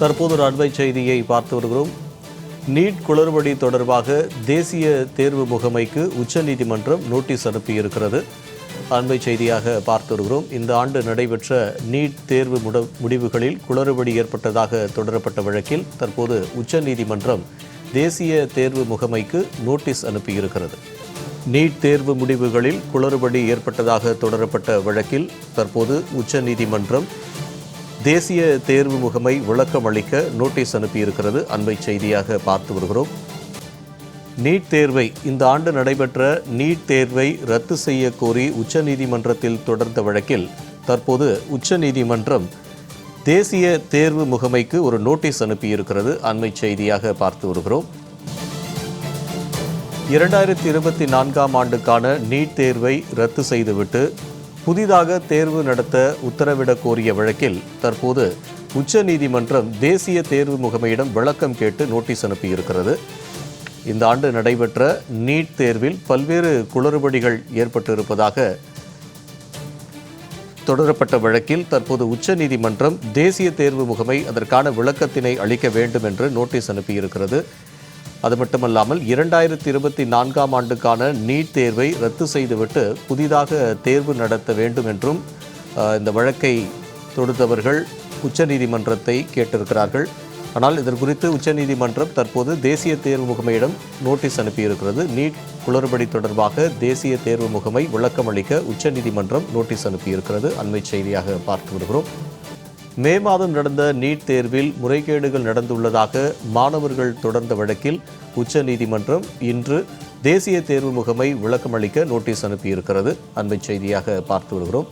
தற்போது ஒரு அண்மை செய்தியை பார்த்து வருகிறோம். நீட் குளறுபடி தொடர்பாக தேசிய தேர்வு முகமைக்கு உச்சநீதிமன்றம் நோட்டீஸ் அனுப்பியிருக்கிறது. அண்மை செய்தியாக பார்த்து வருகிறோம். இந்த ஆண்டு நடைபெற்ற நீட் தேர்வு முட முடிவுகளில் குளறுபடி ஏற்பட்டதாக தொடரப்பட்ட வழக்கில் தற்போது உச்சநீதிமன்றம் தேசிய தேர்வு முகமைக்கு நோட்டீஸ் அனுப்பியிருக்கிறது. நீட் தேர்வு முடிவுகளில் குளறுபடி ஏற்பட்டதாக தொடரப்பட்ட வழக்கில் தற்போது உச்சநீதிமன்றம் தேசிய தேர்வு முகமை விளக்கம் அளிக்க நோட்டீஸ் அனுப்பியிருக்கிறது. அண்மை செய்தியாக பார்த்து வருகிறோம். நீட் தேர்வை இந்த ஆண்டு நடைபெற்ற நீட் தேர்வை ரத்து செய்ய கோரி உச்சநீதிமன்றத்தில் தொடர்ந்த வழக்கில் தற்போது உச்சநீதிமன்றம் தேசிய தேர்வு முகமைக்கு ஒரு நோட்டீஸ் அனுப்பியிருக்கிறது. அண்மை செய்தியாக பார்த்து வருகிறோம். இரண்டாயிரத்தி இருபத்தி நான்காம் ஆண்டுக்கான நீட் தேர்வை ரத்து செய்துவிட்டு புதிதாக தேர்வு நடத்த உத்தரவிடக் கோரிய வழக்கில் தற்போது உச்சநீதிமன்றம் தேசிய தேர்வு முகமையிடம் விளக்கம் கேட்டு நோட்டீஸ் அனுப்பியிருக்கிறது. இந்த ஆண்டு நடைபெற்ற நீட் தேர்வில் பல்வேறு குளறுபடிகள் ஏற்பட்டிருப்பதாக தொடரப்பட்ட வழக்கில் தற்போது உச்சநீதிமன்றம் தேசிய தேர்வு முகமை அதற்கான விளக்கத்தினை அளிக்க வேண்டும் என்று நோட்டீஸ் அனுப்பியிருக்கிறது. அது மட்டுமல்லாமல் இரண்டாயிரத்தி இருபத்தி நான்காம் ஆண்டுக்கான நீட் தேர்வை ரத்து செய்துவிட்டு புதிதாக தேர்வு நடத்த வேண்டும் என்றும் இந்த வழக்கை தொடுத்தவர்கள் உச்சநீதிமன்றத்தை கேட்டிருக்கிறார்கள். ஆனால் இதற்குறித்து உச்சநீதிமன்றம் தற்போது தேசிய தேர்வு முகமையிடம் நோட்டீஸ் அனுப்பியிருக்கிறது. நீட் குளறுபடி தொடர்பாக தேசிய தேர்வு முகமை விளக்கம் அளிக்க உச்சநீதிமன்றம் நோட்டீஸ் அனுப்பியிருக்கிறது. அண்மை செய்தியாக பார்த்து வருகிறோம். மே மாதம் நடந்த நீட் தேர்வில் முறைகேடுகள் நடந்துள்ளதாக மாணவர்கள் தொடர்ந்த வழக்கில் உச்சநீதிமன்றம் இன்று தேசிய தேர்வு முகமை விளக்கம் அளிக்க நோட்டீஸ் அனுப்பியிருக்கிறது. அண்மை செய்தியாக பார்த்து வருகிறோம்.